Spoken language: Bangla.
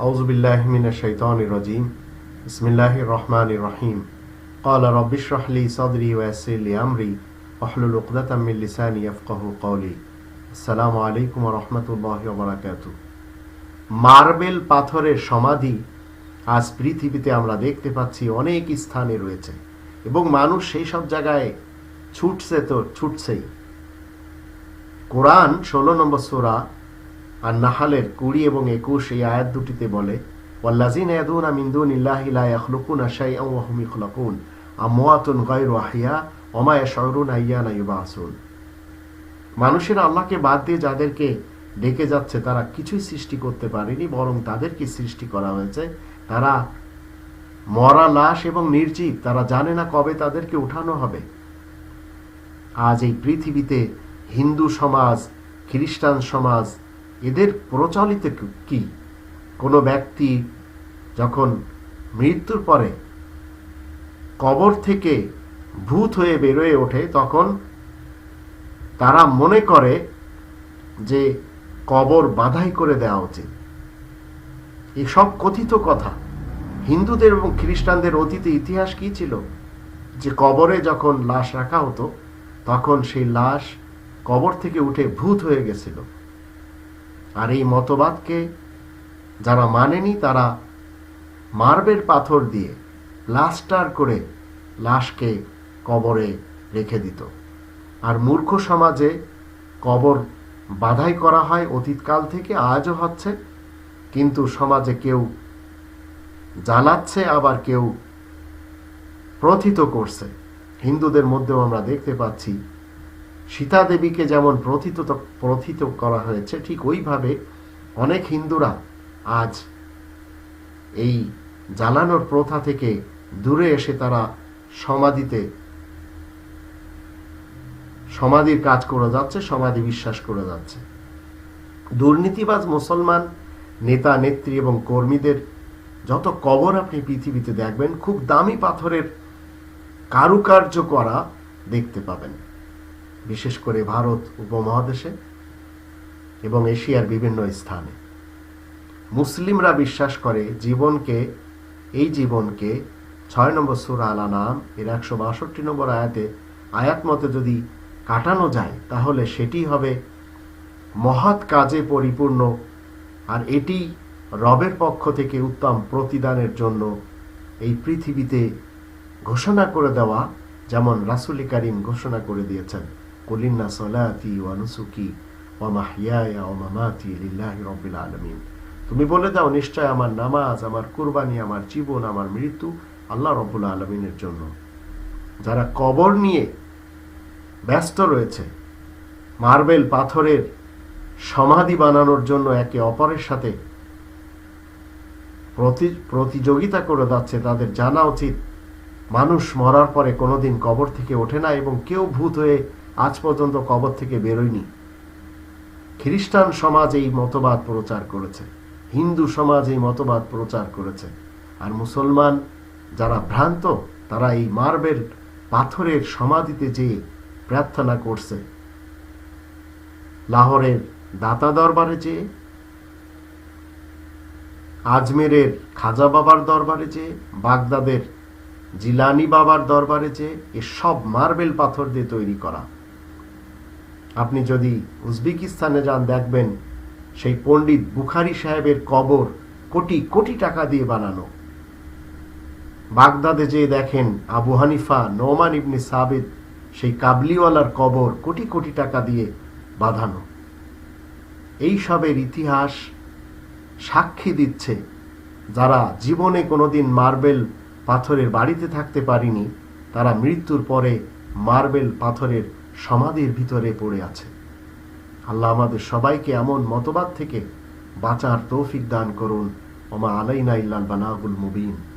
أعوذ بالله من الشيطان الرجيم بسم الله الرحمن الرحيم قال رب اشرح لي صدري ويسر لي أمري واحلل عقدة من لساني يفقه قولي السلام عليكم ورحمة الله وبركاته মার্বেল পাথরের সমাধি আজ পৃথিবীতে আমরা দেখতে পাচ্ছি অনেক স্থানে রয়েছে এবং মানুষ সেই সব জায়গায় ছুটছে তো ছুটছেই কোরআন ষোলো নম্বর সোরা আর নাহালের কুড়ি এবং একুশ এই আয়াত দুটিতে বলে মিন মানুষের আল্লাহকে বাদ দিয়ে যাদেরকে ডেকে যাচ্ছে, তারা কিছুই সৃষ্টি করতে পারেনি, বরং তাদেরকে সৃষ্টি করা হয়েছে। তারা মরা, লাশ এবং নির্জীব, তারা জানে না কবে তাদেরকে উঠানো হবে। আজ এই পৃথিবীতে হিন্দু সমাজ, খ্রিস্টান সমাজ এদের প্রচলিত কি? কোনো ব্যক্তি যখন মৃত্যুর পরে কবর থেকে ভূত হয়ে বেরোয় ওঠে, তখন তারা মনে করে যে কবর বাধাই করে দেওয়া উচিত। এসব কথিত কথা। হিন্দুদের এবং খ্রিস্টানদের অতীতে ইতিহাস কি ছিল? যে কবরে যখন লাশ রাখা হতো, তখন সেই লাশ কবর থেকে উঠে ভূত হয়ে গেছিল। আর এই মতবাদকে যারা মানেনি, তারা মার্বেল পাথর দিয়ে প্লাস্টার করে লাশকে কবরে রেখে দিত। আর মূর্খ সমাজে কবর বাধাই করা হয় অতীতকাল থেকে, আজও হচ্ছে। কিন্তু সমাজে কেউ জ্বালাচ্ছে আবার কেউ প্রথিত করছে। হিন্দুদের মধ্যেও আমরা দেখতে পাচ্ছি সীতা দেবীকে যেমন প্রথিত প্রথিত করা হয়েছে, ঠিক ওইভাবে অনেক হিন্দুরা আজ এই জ্বালানোর প্রথা থেকে দূরে এসে তারা সমাধিতে, সমাধির কাজ করে যাচ্ছে, সমাধি বিশ্বাস করে যাচ্ছে। দুর্নীতিবাজ মুসলমান নেতা, নেত্রী এবং কর্মীদের যত কবর আপনি পৃথিবীতে দেখবেন, খুব দামি পাথরের কারুকার্য করা দেখতে পাবেন। বিশেষ করে ভারত উপমহাদেশে এবং এশিয়ার বিভিন্ন স্থানে। মুসলিমরা বিশ্বাস করে জীবনকে, এই জীবনকে, ছয় নম্বর সুরা আলা নাম এর একশো বাষট্টি নম্বর আয়াতে আয়াত মতে যদি কাটানো যায়, তাহলে সেটি হবে মহৎ কাজে পরিপূর্ণ আর এটি রবের পক্ষ থেকে উত্তম প্রতিদানের জন্য এই পৃথিবীতে ঘোষণা করে দেওয়া, যেমন রাসুলি কারিম ঘোষণা করে দিয়েছেন। কুলিন্না সলাতি ওয়ানুসুকি ওয়ামাহিয়ায়া ওমামাতি লিল্লাহি রব্বিল আলামিন তুমি বলে দাও, নিশ্চয় আমার নামাজ, আমার কুরবানি, আমার জীবন, আমার মৃত্যু আল্লাহ রব্বুল আলমিনের জন্য। যারা কবর নিয়ে ব্যস্ত রয়েছে, মার্বেল পাথরের সমাধি বানানোর জন্য একে অপরের সাথে প্রতিযোগিতা করে যাচ্ছে, তাদের জানা উচিত, মানুষ মরার পরে কোনোদিন কবর থেকে ওঠে না এবং কেউ ভূত হয়ে আজ পর্যন্ত কবর থেকে বেরোয়নি। খ্রিস্টান সমাজ এই মতবাদ প্রচার করেছে। হিন্দু সমাজ এই মতবাদ প্রচার করেছে। আর মুসলমান যারা ভ্রান্ত, তারা এই মার্বেল পাথরের সমাধিতে যে প্রার্থনা করছে। লাহোরের দাতা দরবারে যে আজমেরের খাজা বাবার দরবারে যে বাগদাদের জিলানি বাবার দরবারে যে এসব মার্বেল পাথর দিয়ে তৈরি করা। আপনি যদি উজবেকিস্তানে যান, দেখবেন সেই পণ্ডিত বুখারি সাহেবের কবর কোটি কোটি টাকা দিয়ে বানানো। বাগদাদে যে দেখেন আবু হানিফা নোমান ইবনি সাবিদ সেই কাবলিওয়ালার কবর কোটি কোটি টাকা দিয়ে বাঁধানো। এই সবের ইতিহাস সাক্ষী দিচ্ছে যারা জীবনে কোনোদিন মার্বেল পাথরের বাড়িতে থাকতে পারিনি, তারা মৃত্যুর পরে মার্বেল পাথরের সমাধির ভিতরে পড়ে আছে। আল্লাহ আমাদের সবাইকে এমন মতবাদ থেকে বাঁচার তৌফিক দান করুন। ওমা আলাইনা ইল্লাল বানাগুল মুবিন।